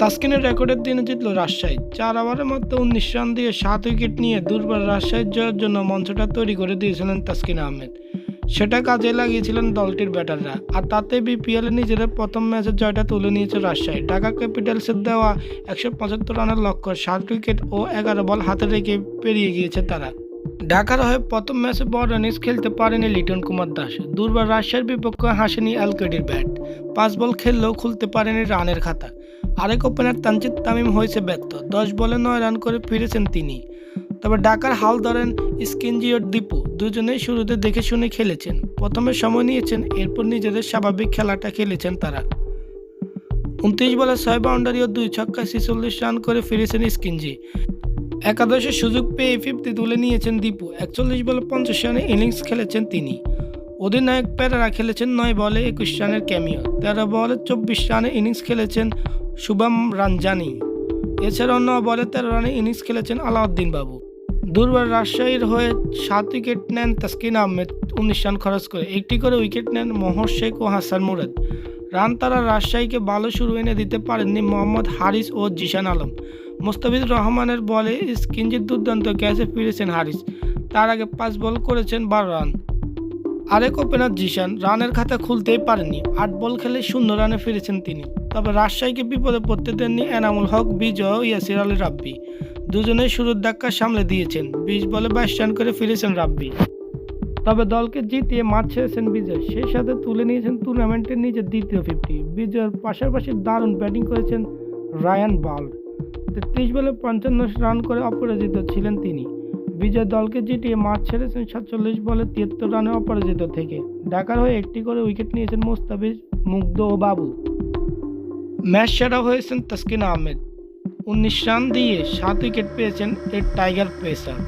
তাসকিনের রেকর্ডের দিনে জিতল রাজশাহী। চার ওভারের মধ্যে উনিশ রান দিয়ে সাত উইকেট নিয়ে দুর্বার রাজশাহীর জয়ের জন্য মঞ্চটা তৈরি করে দিয়েছিলেন তাসকিন আহমেদ। সেটা কাজে লাগিয়েছিলেন দলটির ব্যাটাররা, আর তাতে বিপিএলে নিজেদের প্রথম ম্যাচের জয়টা তুলে নিয়েছে রাজশাহী। ঢাকা ক্যাপিটালসের দেওয়া একশো পঁচাত্তর রানের লক্ষ্য, সাত উইকেট ও এগারো বল হাতে রেখে পেরিয়ে গিয়েছে তারা। ঢাকার হয়ে প্রথম ম্যাচে বড় ইনিংস খেলতে পারেনি লিটন কুমার দাস। দুর্বার রাজশাহীর বিপক্ষে হাসেনি অ্যালকেডির ব্যাট। পাঁচ বল খেললেও খুলতে পারেনি রানের খাতা। আরেক ওপেনার তানজিদ তামিম হয়েছে ব্যর্থ। দশ বলে নয় রান করে ফিরেছেন তিনি। তবে ঢাকার হাল ধরেন স্কিনজিওর দীপু। দুজনেই শুরুতে দেখে শুনে খেলেছেন। প্রথমে সময় নিয়েছেন, এরপর নিজেদের স্বাভাবিক খেলাটা খেলেছেন তারা। উনত্রিশ বলে ছয় বাউন্ডারি ও দুই ছক্কায় ছেচল্লিশ রান করে ফিরেছেন স্কিনজি। একাদশে সুযোগ পেয়ে ফিফটি তুলে নিয়েছেন দীপু। একচল্লিশ বলে পঞ্চাশ রানে ইনিংস খেলেছেন তিনি। অধিনায়ক প্যারারা খেলেছেন নয় বলে একুশ রানের ক্যামিও তেরো বলে চব্বিশ রানে ইনিংস খেলেছেন শুভম রানজানি। এছাড়াও বলে তেরো রানে ইনিংস খেলেছেন আলাউদ্দিন বাবু। দুর্বার রাজশাহীর হয়ে সাত উইকেট নেন তাসকিন আহমেদ, উনিশ রান খরচ করে। একটি করে উইকেট নেন মোহর শেখ ও হাসান মুরাদ। রান তারা রাজশাহীকে ভালো শুরু এনে দিতে পারেননি মোহাম্মদ হারিস ও জিশান আলম। মোস্তাফিজুর রহমানের বলে স্কিনজির দুর্দান্ত ক্যাচে ফিরেছেন হারিস। তার আগে পাঁচ বল করেছেন বারো রান। আরেক ওপেনার জিশান রানের খাতা খুলতেই পারেননি। আট বল খেলে শূন্য রানে ফিরেছেন তিনি। তবে রাজশাহীকে বিপদে পড়তে দেননি এনামুল হক, বিজয় ইয়াসির আলী রাব্বি। দুজনেই শুরুর ধাক্কা সামলে দিয়েছেন। বিশ বলে বাইশ রান করে ফিরেছেন রাব্বি। তবে দলকে জিতিয়ে মাঠ ছেড়েছেন বিজয়। সেই সাথে তুলে নিয়েছেন টুর্নামেন্টের নিজের দ্বিতীয় ফিফটি বিজয়ের পাশাপাশি দারুণ ব্যাটিং করেছেন রায়ান বাল্ড। তেত্রিশ বলে পঞ্চান্ন রান করে অপরাজিত ছিলেন তিনি। বিজয় দলকে জিতিয়ে মাঠ ছেড়েছেন সাতচল্লিশ বলে তিয়াত্তর রানে অপরাজিত থেকে। ঢাকার হয়ে একটি করে উইকেট নিয়েছেন মুস্তাফিজ, মুগ্ধ ও বাবু ম্যাচ সেরা হয়েছেন তাসকিন আহমেদ। উনিশ রান দিয়ে সাত উইকেট পেয়েছেন এর টাইগার পেসার।